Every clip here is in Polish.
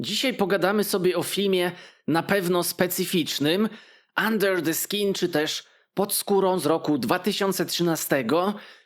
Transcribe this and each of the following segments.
Dzisiaj pogadamy sobie o filmie na pewno specyficznym Under the Skin, czy też Pod skórą z roku 2013,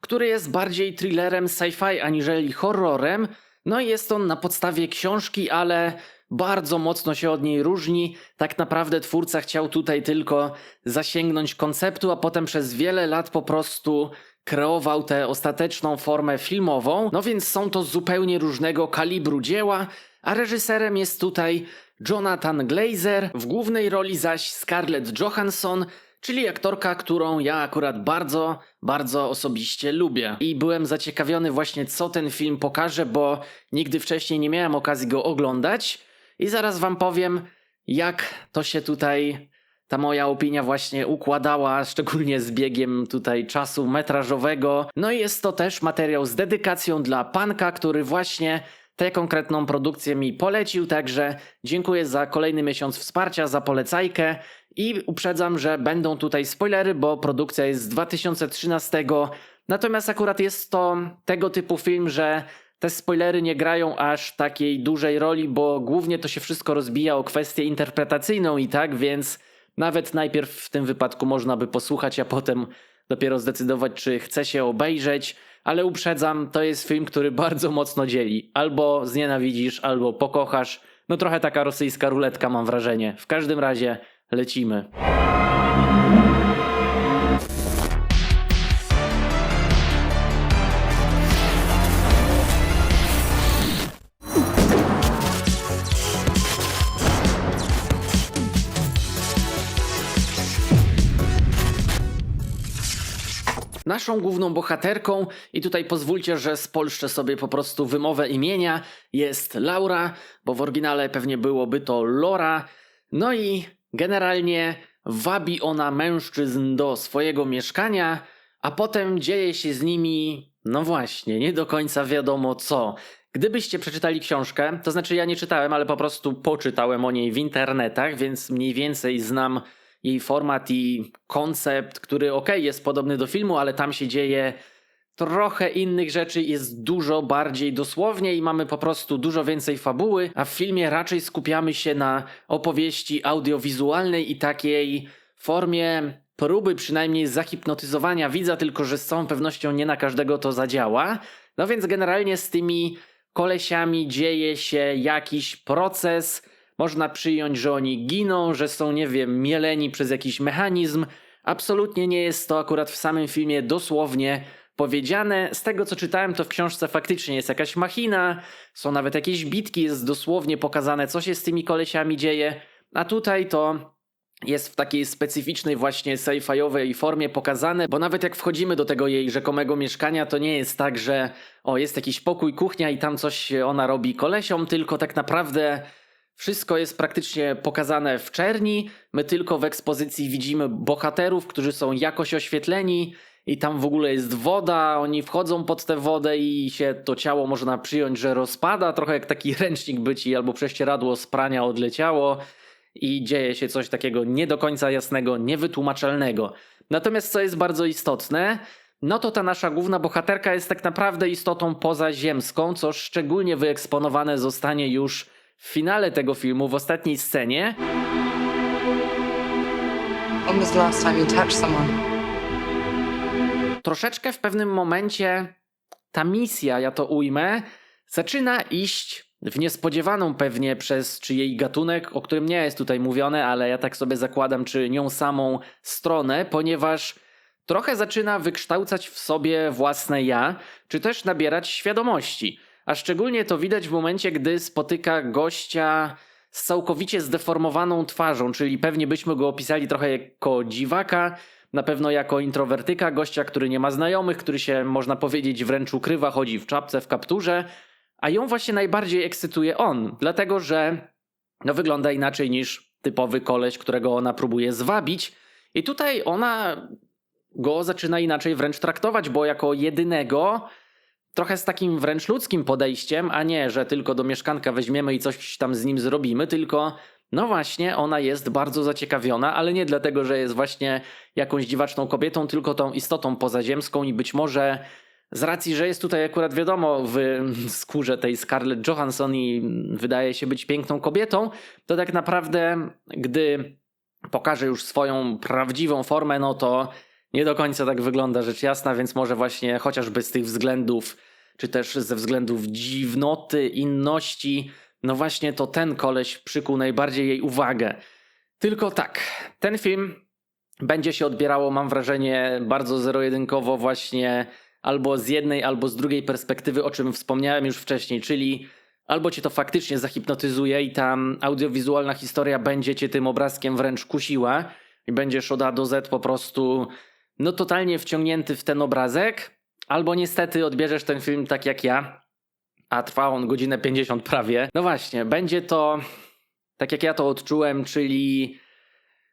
który jest bardziej thrillerem sci-fi aniżeli horrorem. No i jest on na podstawie książki, ale bardzo mocno się od niej różni. Tak naprawdę twórca chciał tutaj tylko zasięgnąć konceptu, a potem przez wiele lat po prostu kreował tę ostateczną formę filmową. No więc są to zupełnie różnego kalibru dzieła, a reżyserem jest tutaj Jonathan Glazer, w głównej roli zaś Scarlett Johansson, czyli aktorka, którą ja akurat bardzo, bardzo osobiście lubię. I byłem zaciekawiony właśnie co ten film pokaże, bo nigdy wcześniej nie miałem okazji go oglądać i zaraz wam powiem jak to się tutaj ta moja opinia właśnie układała, szczególnie z biegiem tutaj czasu metrażowego. No i jest to też materiał z dedykacją dla Panka, który właśnie tę konkretną produkcję mi polecił, także dziękuję za kolejny miesiąc wsparcia, za polecajkę. I uprzedzam, że będą tutaj spoilery, bo produkcja jest z 2013, natomiast akurat jest to tego typu film, że te spoilery nie grają aż takiej dużej roli, bo głównie to się wszystko rozbija o kwestię interpretacyjną i tak, więc nawet najpierw w tym wypadku można by posłuchać, a potem dopiero zdecydować, czy chce się obejrzeć. Ale uprzedzam, to jest film, który bardzo mocno dzieli. Albo znienawidzisz, albo pokochasz. No trochę taka rosyjska ruletka mam wrażenie. W każdym razie lecimy. Naszą główną bohaterką, i tutaj pozwólcie, że spolszczę sobie po prostu wymowę imienia, jest Laura, bo w oryginale pewnie byłoby to Lora. No i generalnie wabi ona mężczyzn do swojego mieszkania, a potem dzieje się z nimi, no właśnie, nie do końca wiadomo co. Gdybyście przeczytali książkę, to znaczy ja nie czytałem, ale po prostu poczytałem o niej w internetach, więc mniej więcej znam jej format i koncept, który ok, jest podobny do filmu, ale tam się dzieje trochę innych rzeczy, jest dużo bardziej dosłownie i mamy po prostu dużo więcej fabuły, a w filmie raczej skupiamy się na opowieści audiowizualnej i takiej formie próby przynajmniej zahipnotyzowania widza, tylko że z całą pewnością nie na każdego to zadziała. No więc generalnie z tymi kolesiami dzieje się jakiś proces, można przyjąć, że oni giną, że są, nie wiem, mieleni przez jakiś mechanizm. Absolutnie nie jest to akurat w samym filmie dosłownie powiedziane. Z tego co czytałem, to w książce faktycznie jest jakaś machina, są nawet jakieś bitki, jest dosłownie pokazane, co się z tymi kolesiami dzieje. A tutaj to jest w takiej specyficznej właśnie sci-fiowej formie pokazane, bo nawet jak wchodzimy do tego jej rzekomego mieszkania, to nie jest tak, że o, jest jakiś pokój, kuchnia i tam coś ona robi kolesiom, tylko tak naprawdę wszystko jest praktycznie pokazane w czerni. My tylko w ekspozycji widzimy bohaterów, którzy są jakoś oświetleni i tam w ogóle jest woda, oni wchodzą pod tę wodę i się to ciało można przyjąć, że rozpada, trochę jak taki ręcznik byci albo prześcieradło z prania odleciało i dzieje się coś takiego nie do końca jasnego, niewytłumaczalnego. Natomiast co jest bardzo istotne, no to ta nasza główna bohaterka jest tak naprawdę istotą pozaziemską, co szczególnie wyeksponowane zostanie już w finale tego filmu, w ostatniej scenie, troszeczkę w pewnym momencie ta misja, ja to ujmę, zaczyna iść w niespodziewaną pewnie przez czy jej gatunek, o którym nie jest tutaj mówione, ale ja tak sobie zakładam, czy nią samą stronę, ponieważ trochę zaczyna wykształcać w sobie własne ja, czy też nabierać świadomości. A szczególnie to widać w momencie, gdy spotyka gościa z całkowicie zdeformowaną twarzą, czyli pewnie byśmy go opisali trochę jako dziwaka, na pewno jako introwertyka, gościa, który nie ma znajomych, który się, można powiedzieć, wręcz ukrywa, chodzi w czapce, w kapturze, a ją właśnie najbardziej ekscytuje on, dlatego że no, wygląda inaczej niż typowy koleś, którego ona próbuje zwabić. I tutaj ona go zaczyna inaczej wręcz traktować, bo jako jedynego, trochę z takim wręcz ludzkim podejściem, a nie, że tylko do mieszkanka weźmiemy i coś tam z nim zrobimy, tylko no właśnie, ona jest bardzo zaciekawiona, ale nie dlatego, że jest właśnie jakąś dziwaczną kobietą, tylko tą istotą pozaziemską i być może z racji, że jest tutaj akurat wiadomo w skórze tej Scarlett Johansson i wydaje się być piękną kobietą, to tak naprawdę, gdy pokaże już swoją prawdziwą formę, no to nie do końca tak wygląda rzecz jasna, więc może właśnie chociażby z tych względów, czy też ze względów dziwnoty, inności, no właśnie to ten koleś przykuł najbardziej jej uwagę. Tylko tak, ten film będzie się odbierało, mam wrażenie, bardzo zero-jedynkowo właśnie albo z jednej, albo z drugiej perspektywy, o czym wspomniałem już wcześniej, czyli albo cię to faktycznie zahipnotyzuje i ta audiowizualna historia będzie cię tym obrazkiem wręcz kusiła i będziesz od A do Z po prostu no totalnie wciągnięty w ten obrazek, albo niestety odbierzesz ten film tak jak ja, a trwa on godzinę 50 prawie. No właśnie, będzie to tak jak ja to odczułem, czyli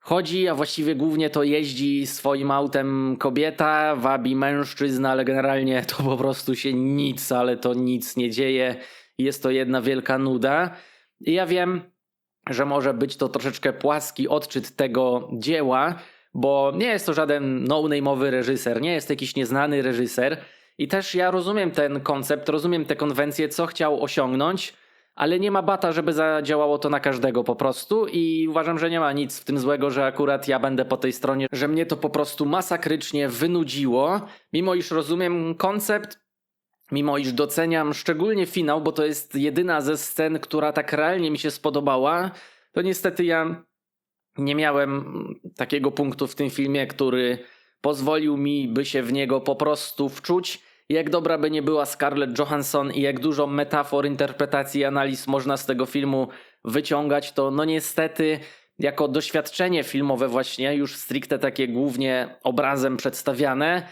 chodzi, a właściwie głównie to jeździ swoim autem kobieta, wabi mężczyzna, ale generalnie to po prostu się nic, ale to nic nie dzieje. Jest to jedna wielka nuda. I ja wiem, że może być to troszeczkę płaski odczyt tego dzieła, bo nie jest to żaden no-name'owy reżyser, nie jest jakiś nieznany reżyser. I też ja rozumiem ten koncept, rozumiem te konwencje, co chciał osiągnąć, ale nie ma bata, żeby zadziałało to na każdego po prostu i uważam, że nie ma nic w tym złego, że akurat ja będę po tej stronie, że mnie to po prostu masakrycznie wynudziło, mimo iż rozumiem koncept, mimo iż doceniam szczególnie finał, bo to jest jedyna ze scen, która tak realnie mi się spodobała, to niestety ja nie miałem takiego punktu w tym filmie, który pozwolił mi, by się w niego po prostu wczuć. Jak dobra by nie była Scarlett Johansson i jak dużo metafor, interpretacji i analiz można z tego filmu wyciągać, to no niestety jako doświadczenie filmowe właśnie, już stricte takie głównie obrazem przedstawiane,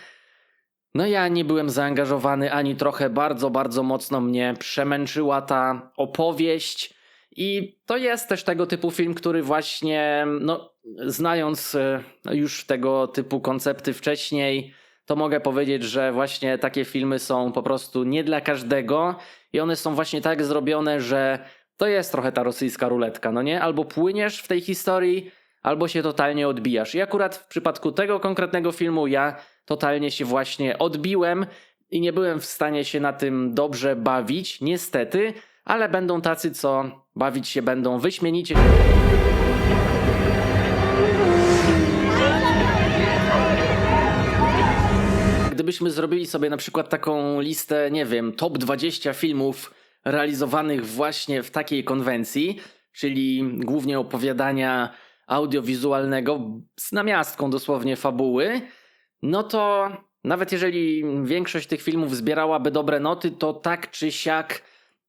no ja nie byłem zaangażowany ani trochę, bardzo, bardzo mocno mnie przemęczyła ta opowieść i to jest też tego typu film, który właśnie, no znając e, już tego typu koncepty wcześniej, to mogę powiedzieć, że właśnie takie filmy są po prostu nie dla każdego i one są właśnie tak zrobione, że to jest trochę ta rosyjska ruletka, no nie? Albo płyniesz w tej historii, albo się totalnie odbijasz. I akurat w przypadku tego konkretnego filmu ja totalnie się właśnie odbiłem i nie byłem w stanie się na tym dobrze bawić, niestety, ale będą tacy, co bawić się będą wyśmienicie. Gdybyśmy zrobili sobie na przykład taką listę, nie wiem, top 20 filmów realizowanych właśnie w takiej konwencji, czyli głównie opowiadania audiowizualnego z namiastką dosłownie fabuły, no to nawet jeżeli większość tych filmów zbierałaby dobre noty, to tak czy siak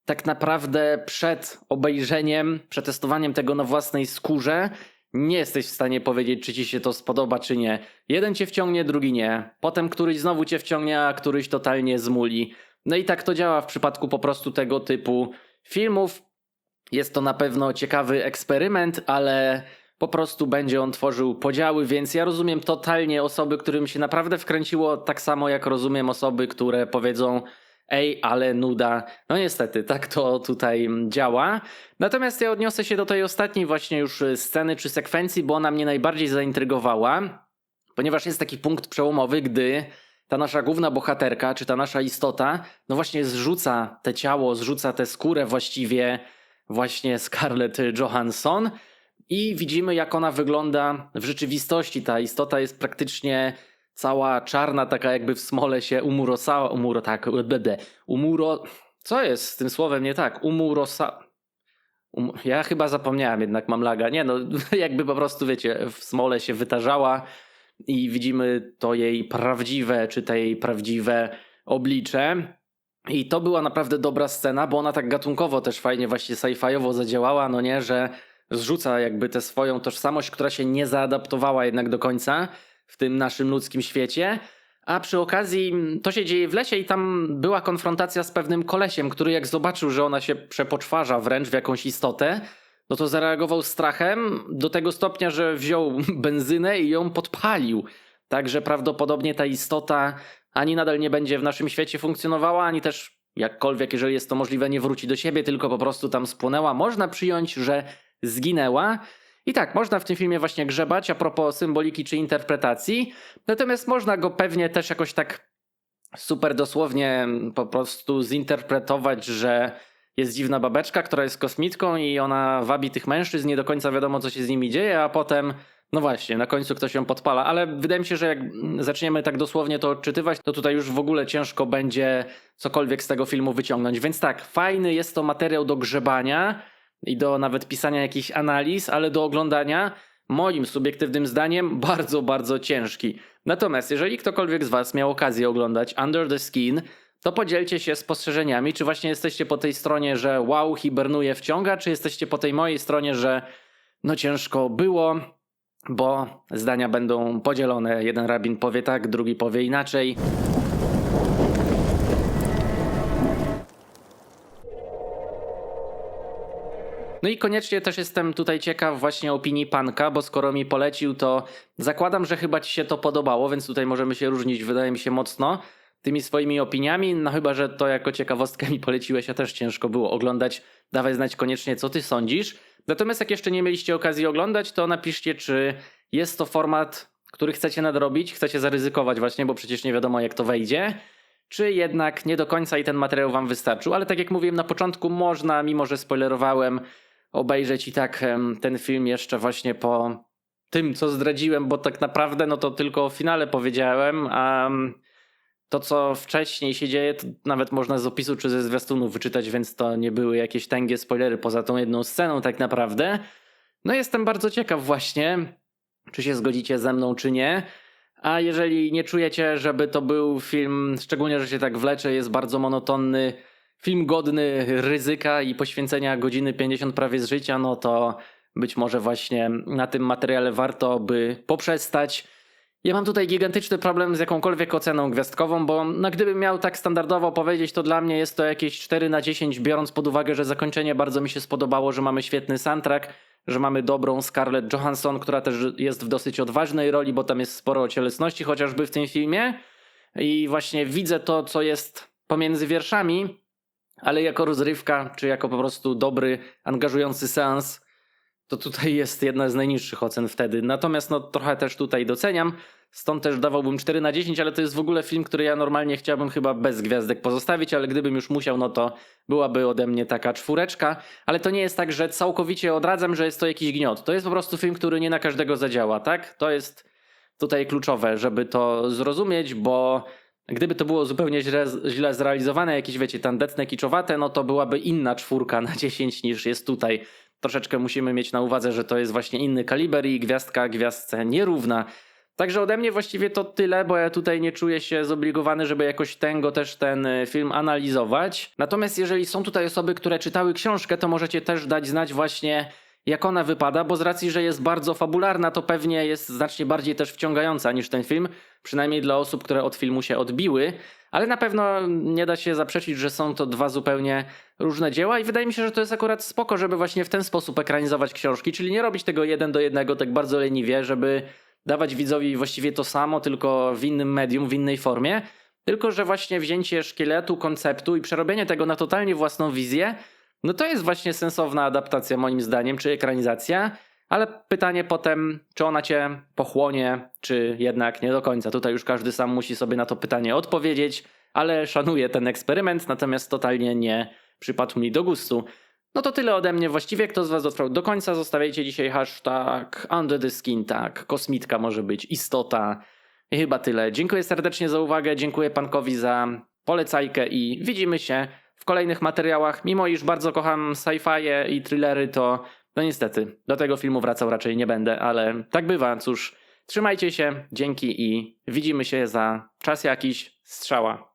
tak naprawdę przed obejrzeniem, przetestowaniem tego na własnej skórze, nie jesteś w stanie powiedzieć, czy ci się to spodoba, czy nie. Jeden cię wciągnie, drugi nie. Potem któryś znowu cię wciągnie, a któryś totalnie zmuli. No i tak to działa w przypadku po prostu tego typu filmów. Jest to na pewno ciekawy eksperyment, ale po prostu będzie on tworzył podziały, więc ja rozumiem totalnie osoby, którym się naprawdę wkręciło, tak samo jak rozumiem osoby, które powiedzą, ej, ale nuda. No niestety, tak to tutaj działa. Natomiast ja odniosę się do tej ostatniej właśnie już sceny czy sekwencji, bo ona mnie najbardziej zaintrygowała, ponieważ jest taki punkt przełomowy, gdy ta nasza główna bohaterka, czy ta nasza istota, no właśnie zrzuca te ciało, zrzuca tę skórę właściwie właśnie Scarlett Johansson i widzimy jak ona wygląda w rzeczywistości. Ta istota jest praktycznie cała czarna, taka jakby w smole się umurosała, umuro, tak, bede, umuro, co jest z tym słowem nie tak, umurosa, um, ja chyba zapomniałem, jednak mam laga, nie no, jakby po prostu wiecie, w smole się wytarzała i widzimy to jej prawdziwe, czy tej prawdziwe oblicze. I to była naprawdę dobra scena, bo ona tak gatunkowo też fajnie właśnie sci-fiowo zadziałała, no nie, że zrzuca jakby tę swoją tożsamość, która się nie zaadaptowała jednak do końca w tym naszym ludzkim świecie. A przy okazji to się dzieje w lesie i tam była konfrontacja z pewnym kolesiem, który jak zobaczył, że ona się przepoczwarza wręcz w jakąś istotę, no to zareagował strachem do tego stopnia, że wziął benzynę i ją podpalił. Także prawdopodobnie ta istota ani nadal nie będzie w naszym świecie funkcjonowała, ani też jakkolwiek, jeżeli jest to możliwe, nie wróci do siebie, tylko po prostu tam spłonęła. Można przyjąć, że zginęła. I tak, można w tym filmie właśnie grzebać a propos symboliki czy interpretacji, natomiast można go pewnie też jakoś tak super dosłownie po prostu zinterpretować, że jest dziwna babeczka, która jest kosmitką i ona wabi tych mężczyzn, nie do końca wiadomo, co się z nimi dzieje, a potem, no właśnie, na końcu ktoś ją podpala. Ale wydaje mi się, że jak zaczniemy tak dosłownie to odczytywać, to tutaj już w ogóle ciężko będzie cokolwiek z tego filmu wyciągnąć. Więc tak, fajny jest to materiał do grzebania i do nawet pisania jakichś analiz, ale do oglądania moim subiektywnym zdaniem bardzo, bardzo ciężki. Natomiast jeżeli ktokolwiek z Was miał okazję oglądać Under the Skin, to podzielcie się spostrzeżeniami, czy właśnie jesteście po tej stronie, że wow, hibernuje, wciąga, czy jesteście po tej mojej stronie, że no ciężko było, bo zdania będą podzielone. Jeden rabin powie tak, drugi powie inaczej. No i koniecznie też jestem tutaj ciekaw właśnie opinii Panka, bo skoro mi polecił, to zakładam, że chyba ci się to podobało, więc tutaj możemy się różnić, wydaje mi się mocno tymi swoimi opiniami, no chyba, że to jako ciekawostkę mi poleciłeś, a też ciężko było oglądać. Dawaj znać koniecznie, co ty sądzisz. Natomiast jak jeszcze nie mieliście okazji oglądać, to napiszcie, czy jest to format, który chcecie nadrobić, chcecie zaryzykować właśnie, bo przecież nie wiadomo jak to wejdzie, czy jednak nie do końca i ten materiał wam wystarczył. Ale tak jak mówiłem na początku, można, mimo że spoilerowałem, obejrzeć i tak ten film jeszcze właśnie po tym, co zdradziłem, bo tak naprawdę no to tylko o finale powiedziałem, a to, co wcześniej się dzieje, to nawet można z opisu czy ze zwiastunów wyczytać, więc to nie były jakieś tęgie spoilery poza tą jedną sceną tak naprawdę. No jestem bardzo ciekaw właśnie, czy się zgodzicie ze mną, czy nie. A jeżeli nie czujecie, żeby to był film, szczególnie, że się tak wlecze, jest bardzo monotonny, film godny ryzyka i poświęcenia godziny 50 prawie z życia, no to być może właśnie na tym materiale warto by poprzestać. Ja mam tutaj gigantyczny problem z jakąkolwiek oceną gwiazdkową, bo no, gdybym miał tak standardowo powiedzieć, to dla mnie jest to jakieś 4 na 10, biorąc pod uwagę, że zakończenie bardzo mi się spodobało, że mamy świetny soundtrack, że mamy dobrą Scarlett Johansson, która też jest w dosyć odważnej roli, bo tam jest sporo cielesności chociażby w tym filmie. I właśnie widzę to, co jest pomiędzy wierszami, ale jako rozrywka, czy jako po prostu dobry, angażujący seans, to tutaj jest jedna z najniższych ocen wtedy. Natomiast no trochę też tutaj doceniam, stąd też dawałbym 4 na 10, ale to jest w ogóle film, który ja normalnie chciałbym chyba bez gwiazdek pozostawić, ale gdybym już musiał, no to byłaby ode mnie taka czwóreczka, ale to nie jest tak, że całkowicie odradzam, że jest to jakiś gniot. To jest po prostu film, który nie na każdego zadziała, tak? To jest tutaj kluczowe, żeby to zrozumieć, bo Gdyby to było zupełnie źle, źle zrealizowane, jakieś wiecie, tandetne, kiczowate, no to byłaby inna czwórka na 10 niż jest tutaj. Troszeczkę musimy mieć na uwadze, że to jest właśnie inny kaliber i gwiazdka gwiazdce nierówna. Także ode mnie właściwie to tyle, bo ja tutaj nie czuję się zobligowany, żeby jakoś tęgo też ten y, film analizować. Natomiast jeżeli są tutaj osoby, które czytały książkę, to możecie też dać znać właśnie jak ona wypada, bo z racji, że jest bardzo fabularna, to pewnie jest znacznie bardziej też wciągająca niż ten film, przynajmniej dla osób, które od filmu się odbiły, ale na pewno nie da się zaprzeczyć, że są to dwa zupełnie różne dzieła i wydaje mi się, że to jest akurat spoko, żeby właśnie w ten sposób ekranizować książki, czyli nie robić tego jeden do jednego tak bardzo leniwie, żeby dawać widzowi właściwie to samo, tylko w innym medium, w innej formie, tylko że właśnie wzięcie szkieletu, konceptu i przerobienie tego na totalnie własną wizję, no to jest właśnie sensowna adaptacja moim zdaniem, czy ekranizacja, ale pytanie potem, czy ona cię pochłonie, czy jednak nie do końca. Tutaj już każdy sam musi sobie na to pytanie odpowiedzieć, ale szanuję ten eksperyment, natomiast totalnie nie przypadł mi do gustu. No to tyle ode mnie właściwie. Kto z Was dotrwał do końca, zostawiajcie dzisiaj hashtag under the skin, tak, kosmitka może być, istota. I chyba tyle. Dziękuję serdecznie za uwagę, dziękuję Pankowi za polecajkę i widzimy się w kolejnych materiałach. Mimo iż bardzo kocham sci-fi i thrillery, to no niestety do tego filmu wracał raczej nie będę, ale tak bywa, cóż. Trzymajcie się, dzięki i widzimy się za czas jakiś. Strzała.